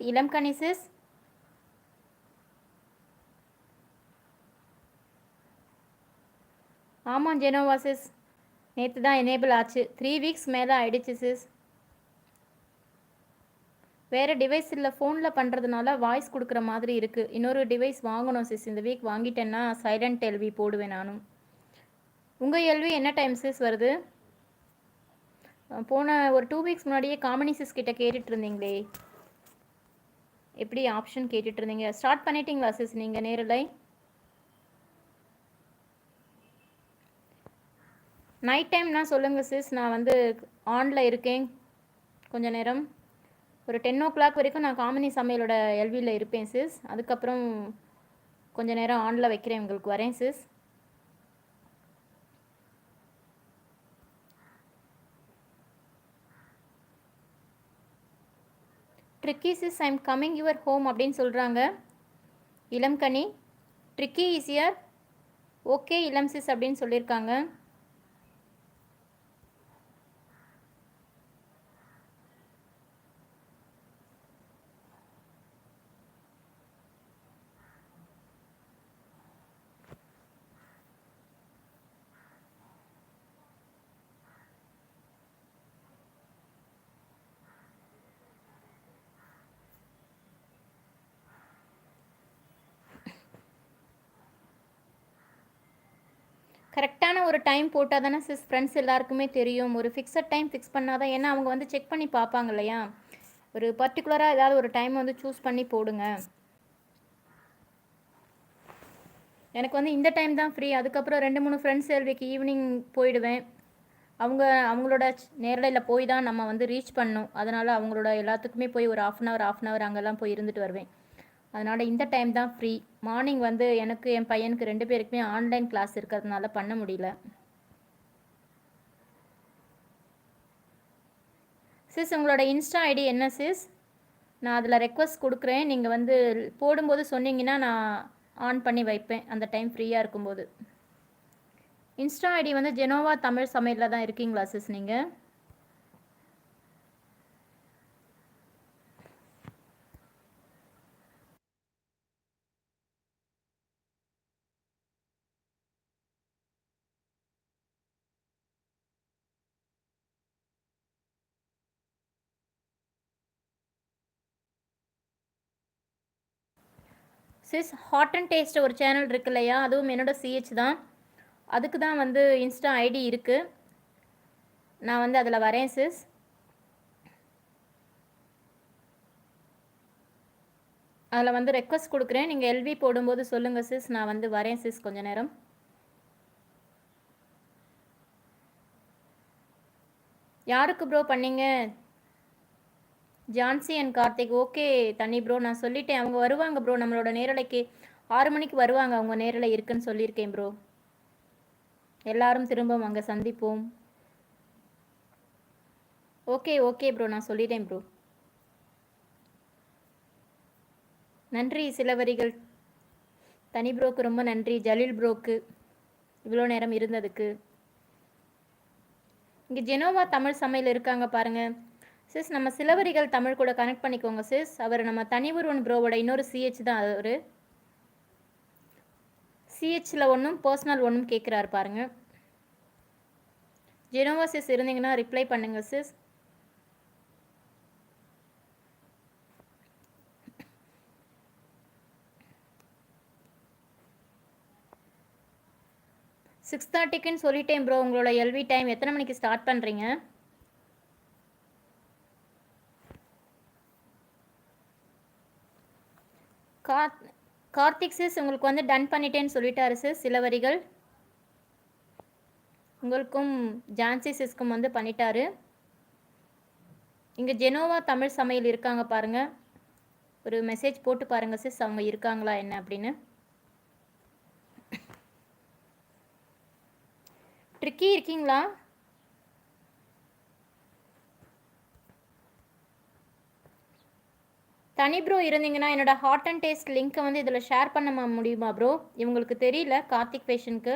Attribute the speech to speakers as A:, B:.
A: இளம் கனி சிஸ் ஆமாம் Genoa sis நேற்று தான் எனேபிள் ஆச்சு. த்ரீ வீக்ஸ் மேலே ஆயிடுச்சு சிஸ் வேறு டிவைஸ் இல்லை ஃபோனில் பண்ணுறதுனால வாய்ஸ் கொடுக்குற மாதிரி இருக்குது இன்னொரு டிவைஸ் வாங்கணும் சிஸ் இந்த வீக் வாங்கிட்டேன்னா சைலண்ட் எல்வி போடுவேன் நானும். உங்கள் எல்வி என்ன டைம் சிஸ் வருது? போன ஒரு டூ வீக்ஸ் முன்னாடியே காமினி சிஸ் கிட்டே கேட்டுட்ருந்தீங்களே எப்படி ஆப்ஷன் கேட்டுட்டு இருந்தீங்க ஸ்டார்ட் பண்ணிட்டீங்களா சிஸ் நீங்கள் நேரில் நைட் டைம்னா சொல்லுங்கள் சிஸ் நான் வந்து ஆனில் இருக்கேன். கொஞ்ச நேரம். ஒரு டென் ஓ கிளாக் வரைக்கும் நான் காமினி சமையலோட எல்வியில் இருப்பேன் சிஸ் அதுக்கப்புறம் கொஞ்ச நேரம் ஆனில் வைக்கிறேன் உங்களுக்கு வரேன் sis tricky sis I'm coming your home அப்படின்னு சொல்கிறாங்க Ilamkani tricky tricky easier okay Ilam sis அப்படின்னு சொல்லியிருக்காங்க கரெக்டான ஒரு டைம் போட்டால் தானே சிஸ் ஃப்ரெண்ட்ஸ் எல்லாருக்குமே தெரியும். ஒரு ஃபிக்ஸட் டைம் ஃபிக்ஸ் பண்ணால் தான் ஏன்னா அவங்க வந்து செக் பண்ணி பார்ப்பாங்க இல்லையா? ஒரு பர்டிகுலராக ஏதாவது ஒரு டைம் வந்து சூஸ் பண்ணி போடுங்க. எனக்கு வந்து இந்த டைம் தான் ஃப்ரீ அதுக்கப்புறம் ரெண்டு மூணு ஃப்ரெண்ட்ஸ் செல்விக்கு ஈவினிங் போயிடுவேன். அவங்க அவங்களோட நேரலையில் போய் தான் நம்ம வந்து ரீச் பண்ணோம். அதனால் அவங்களோட எல்லாத்துக்குமே போய் ஒரு half an hour half an hour அங்கெல்லாம் போய் இருந்துட்டு வருவேன். அதனால் இந்த டைம் தான் ஃப்ரீ மார்னிங் வந்து எனக்கு என் பையனுக்கு ரெண்டு பேருக்குமே ஆன்லைன் கிளாஸ் இருக்கிறதுனால பண்ண முடியல. சிஸ் உங்களோட இன்ஸ்டா ஐடி என்ன சிஸ் நான் அதில் ரெக்வஸ்ட் கொடுக்குறேன். நீங்கள் வந்து போடும்போது சொன்னீங்கன்னா நான் ஆன் பண்ணி வைப்பேன். அந்த டைம் ஃப்ரீயாக இருக்கும்போது. இன்ஸ்டா ஐடி வந்து ஜெனோவா தமிழ் சமையலில் தான் இருக்கீங்களா சிஸ் நீங்கள் சிஸ் ஹாட் அண்ட் டேஸ்ட் ஒரு சேனல் இருக்கு இல்லையா? அதுவும் என்னோட சிஹெச் தான். அதுக்கு தான் வந்து இன்ஸ்டா ஐடி இருக்குது நான் வந்து அதில் வரேன் சிஸ் அதில் வந்து ரெக்வஸ்ட் கொடுக்குறேன். நீங்கள் எல்வி போடும்போது சொல்லுங்கள் சிஸ் நான் வந்து வரேன் சிஸ் கொஞ்ச நேரம். யாருக்கு ப்ரோ பண்ணீங்க? ஜான்சி அண்ட் கார்த்திக் ஓகே தனி ப்ரோ நான் சொல்லிட்டேன். அவங்க வருவாங்க ப்ரோ நம்மளோட நேரலைக்கு ஆறு மணிக்கு வருவாங்க. அவங்க நேரில் இருக்குன்னு சொல்லியிருக்கேன் ப்ரோ எல்லாரும் திரும்ப அங்கே சந்திப்போம். ஓகே ஓகே ப்ரோ நான் சொல்லிட்டேன் ப்ரோ நன்றி சில வரிகள் தனி ப்ரோக்கு ரொம்ப நன்றி. ஜலீல் ப்ரோக்கு இவ்வளோ நேரம் இருந்ததுக்கு. இங்கே ஜெனோவா தமிழ் சமையல் இருக்காங்க பாருங்கள் சிஸ் நம்ம சிலவரிகள் தமிழ் கூட கனெக்ட் பண்ணிக்கோங்க சிஸ் அவர் நம்ம தனி ஒருவன் ப்ரோவோட இன்னொரு சிஹெச் தான் அவர். சிஹெச்சில் ஒன்றும் பர்சனல் ஒன்றும் கேட்குறாரு பாருங்க. ஜெனோவா சிஸ் இருந்தீங்கன்னா ரிப்ளை பண்ணுங்க சிஸ் சிக்ஸ் தேர்ட்டிக்குன்னு சொல்லிட்டேன் ப்ரோ உங்களோட எல்வி டைம் எத்தனை மணிக்கு ஸ்டார்ட் பண்ணுறீங்க கார்த் கார்த்திக் சிஸ் உங்களுக்கு வந்து டன் பண்ணிட்டேன்னு சொல்லிட்டாரு சிஸ் சில வரிகள் உங்களுக்கும் ஜான்சி சிஸ்க்கும் வந்து பண்ணிட்டாரு. இங்கே ஜெனோவா தமிழ் சமையல் இருக்காங்க பாருங்க. ஒரு மெசேஜ் போட்டு பாருங்க சிஸ் அவங்க இருக்காங்களா என்ன அப்படின்னு. ட்ரிக்கி இருக்கீங்களா? தனி ப்ரோ இருந்தீங்கன்னா என்னோட ஹாட் அண்ட் டேஸ்ட் லிங்க்கை வந்து இதில் ஷேர் பண்ண முடியுமா ப்ரோ இவங்களுக்கு தெரியல கார்த்திக் பேஷனுக்கு